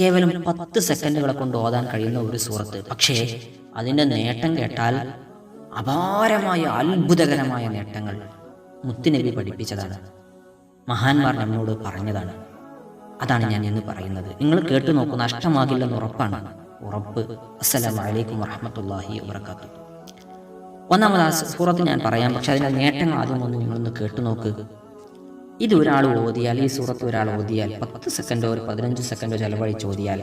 കേവലം പത്ത് സെക്കൻഡുകളെ കൊണ്ട് ഓതാൻ കഴിയുന്ന ഒരു സൂറത്ത്. പക്ഷേ അതിന്റെ നേട്ടം കേട്ടാൽ അപാരമായ അത്ഭുതകരമായ നേട്ടങ്ങൾ മുത്തുനബി പഠിപ്പിച്ചതാണ്. മഹാന്മാർ നമ്മോട് പറഞ്ഞതാണ്. അതാണ് ഞാൻ ഇന്ന് പറയുന്നത്. നിങ്ങൾ കേട്ടു നോക്കൂ നഷ്ടമാകില്ലെന്ന് ഉറപ്പാണ്. ഉറപ്പ്. അസ്സലാമു അലൈക്കും വറഹ്മത്തുള്ളാഹി വബറകാതുഹു ഒന്നാമത് ആ സൂറത്ത് ഞാൻ പറയാം. പക്ഷെ അതിന്റെ നേട്ടങ്ങൾ ആദ്യം ഒന്ന് നിങ്ങളൊന്ന് കേട്ടു നോക്ക്. ഇത് ഒരാൾ ഓതിയാൽ ഈ സൂറത്ത് ഒരാൾ ഓതിയാൽ പത്ത് സെക്കൻഡോ ഒരു പതിനഞ്ച് സെക്കൻഡോ ചെലവഴിച്ച് ഓതിയാൽ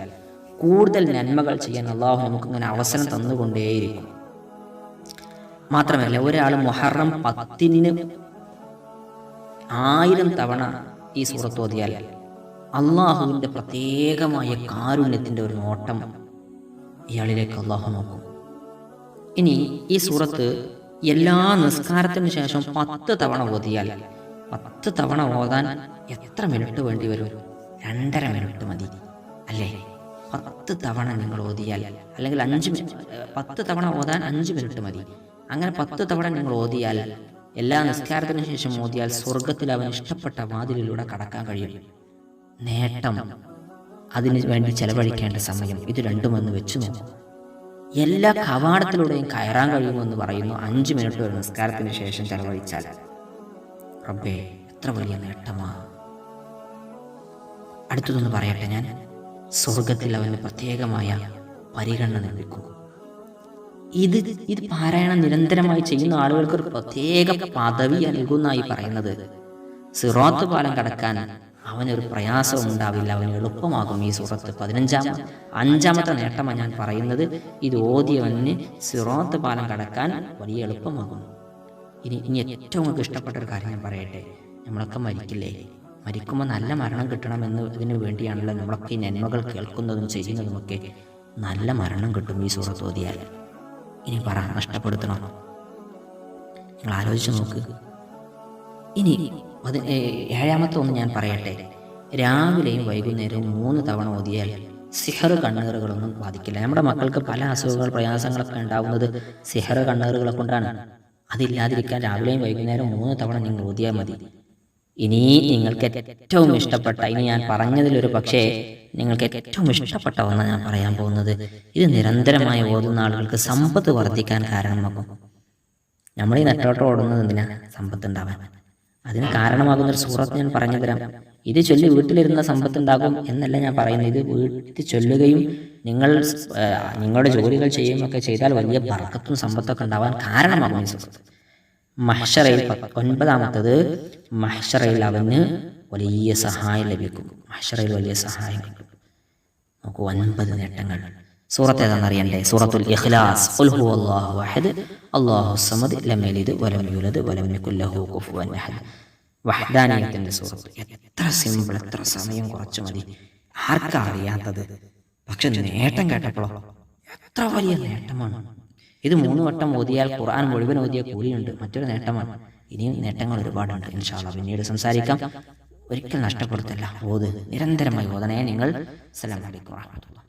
കൂടുതൽ നന്മകൾ ചെയ്യാൻ അള്ളാഹു നമുക്ക് ഇങ്ങനെ അവസരം തന്നുകൊണ്ടേയിരിക്കും. മാത്രമല്ല ഒരാൾ മൊഹറം പത്തിന് ആയിരം തവണ ഈ സൂറത്ത് ഓതിയാൽ അള്ളാഹുവിന്റെ പ്രത്യേകമായ കാരുണ്യത്തിന്റെ ഒരു നോട്ടം ഇയാളിലേക്ക് അള്ളാഹു നോക്കും. ഇനി ഈ സൂറത്ത് എല്ലാ നിസ്കാരത്തിനു ശേഷം പത്ത് തവണ ഓതിയാൽ പത്ത് തവണ ഓതാൻ എത്ര മിനിറ്റ് വേണ്ടി വരും? രണ്ടര മിനിറ്റ് മതി. അല്ലേ? പത്ത് തവണ നിങ്ങൾ ഓതിയാൽ അല്ലെങ്കിൽ അഞ്ച് പത്ത് തവണ ഓതാൻ അഞ്ച് മിനിറ്റ് മതി. അങ്ങനെ പത്ത് തവണ നിങ്ങൾ ഓതിയാൽ എല്ലാ നിസ്കാരത്തിനു ശേഷം ഓതിയാൽ സ്വർഗത്തിൽ അവൻ ഇഷ്ടപ്പെട്ട വാതിലിലൂടെ കടക്കാൻ കഴിയും. നേട്ടം അതിന് വേണ്ടി ചെലവഴിക്കേണ്ട സമയം ഇത് രണ്ടുമെന്ന് വെച്ചു എല്ലാ കവാടത്തിലൂടെയും കയറാൻ കഴിയുമെന്ന് പറയുന്നു. അഞ്ച് മിനിറ്റ് ഒരു നിസ്കാരത്തിന് ശേഷം ചെലവഴിച്ചാൽ. റബ്ബേ എത്ര വലിയ നേട്ടമാ. അടുത്തതൊന്ന് പറയട്ടെ ഞാൻ. സ്വർഗത്തിൽ അവന് പ്രത്യേകമായ പരിഗണന ലഭിക്കും ഇത് ഇത് പാരായണം നിരന്തരമായി ചെയ്യുന്ന ആളുകൾക്ക് ഒരു പ്രത്യേക പദവി നൽകുന്നതായി പറയുന്നത് സിറോത്ത് പാലം കടക്കാൻ അവനൊരു പ്രയാസവും ഉണ്ടാവില്ല അവന് എളുപ്പമാകും ഈ സുഹൃത്ത് പതിനഞ്ചാം അഞ്ചാമത്തെ നേട്ടമാണ് ഞാൻ പറയുന്നത്. ഇത് ഓതിയവന് സിറോത്ത് പാലം കടക്കാൻ വലിയ എളുപ്പമാകും. ഇനി ഇനി ഏറ്റവും നമുക്ക് ഇഷ്ടപ്പെട്ട ഒരു കാര്യം ഞാൻ പറയട്ടെ. നമ്മളൊക്കെ മരിക്കില്ലേ? മരിക്കുമ്പോൾ നല്ല മരണം കിട്ടണമെന്ന് ഇതിന് വേണ്ടിയാണല്ലോ നമ്മളൊക്കെ ഈ നന്മകൾ കേൾക്കുന്നതും ചെയ്യുന്നതുമൊക്കെ നല്ല മരണം കിട്ടും ഈ സൂറത്ത് ഓതിയാൽ. ഇനി പറ നഷ്ടപ്പെടുത്തണം. നിങ്ങൾ ആലോചിച്ച് നോക്ക്. ഇനി അത് ഏഴാമത്തെ ഒന്ന് ഞാൻ പറയട്ടെ. രാവിലെയും വൈകുന്നേരവും മൂന്ന് തവണ ഓതിയാൽ സിഹർ കണ്ണീറുകളൊന്നും ബാധിക്കില്ല. നമ്മുടെ മക്കൾക്ക് പല അസുഖങ്ങൾ പ്രയാസങ്ങളൊക്കെ ഉണ്ടാവുന്നത് സിഹർ കണ്ണീറുകളെ കൊണ്ടാണ്. അതില്ലാതിരിക്കാൻ രാവിലെയും വൈകുന്നേരം മൂന്ന് തവണ നിങ്ങൾ ഓതിയാൽ മതി. ഇനി നിങ്ങൾക്ക് ഏറ്റവും ഇഷ്ടപ്പെട്ട ഇനി ഞാൻ പറഞ്ഞതിലൊരു പക്ഷേ നിങ്ങൾക്ക് ഏറ്റവും ഇഷ്ടപ്പെട്ട ഒന്നാണ് ഞാൻ പറയാൻ പോകുന്നത്. ഇത് നിരന്തരമായി ഓതുന്ന ആളുകൾക്ക് സമ്പത്ത് വർദ്ധിക്കാൻ കാരണമാകും. നമ്മൾ ഈ നെറ്റോട്ടം ഓടുന്നത് എന്തിനാ? സമ്പത്ത് ഉണ്ടാവാൻ. അതിന് കാരണമാകുന്ന ഒരു സൂറത്ത് ഞാൻ പറഞ്ഞു തരാം ഇത് ചൊല്ലി വീട്ടിലിരുന്ന സമ്പത്ത് ഉണ്ടാകും എന്നല്ല ഞാൻ പറയുന്നത്. ഇത് വീട്ടിൽ ചൊല്ലുകയും നിങ്ങൾ നിങ്ങളുടെ ജോലികൾ ചെയ്യുകയും ഒക്കെ ചെയ്താൽ വലിയ ബർക്കത്തും സമ്പത്തൊക്കെ ഉണ്ടാവാൻ കാരണമാകും ഈ സൂറത്ത്. മഹ്ഷറയിൽ ഒൻപതാമത്തത് മഹ്ഷറയിൽ അവന് വലിയ സഹായം ലഭിക്കും. മഹ്ഷറയിൽ വലിയ സഹായം നോക്കൂ ഒൻപത് നേട്ടങ്ങൾ. സൂറത്ത് ഏതാണെന്ന് അറിയണ്ടേ സൂറത്തുൽ ഇഖ്ലാസ് അള്ളാഹു അഹദ്. അല്ലാഹു സമദ് ലം യലിദ് വലം യൂലദ് വലം യകുൽ ലഹു കുഫുവൻ അഹദ്. വഹ്ദാനിയത്തിന്റെ സൂറത്ത്. എത്ര സിമ്പിൾ എത്ര സമയം കുറച്ചു മതി. ആർക്കാ അറിയാത്തത് പക്ഷെ നേട്ടം കേട്ടപ്പോഴോ എത്ര വലിയ നേട്ടമാണ്. ഇത് മൂന്ന് വട്ടം ഓതിയാൽ ഖുർആൻ മുഴുവൻ ഓതിയ കൂലിയുണ്ട്. മറ്റൊരു നേട്ടമാണ്. ഇനിയും നേട്ടങ്ങൾ ഒരുപാടുണ്ട്. ഇൻഷാല്ല പിന്നീട് സംസാരിക്കാം. ഒരിക്കൽ നഷ്ടപ്പെടുത്തല്ല. ഓത്. നിരന്തരമായി ഓതണേ നിങ്ങൾ അസ്സലാമു അലൈക്കും വറഹ്മത്തുള്ളാഹി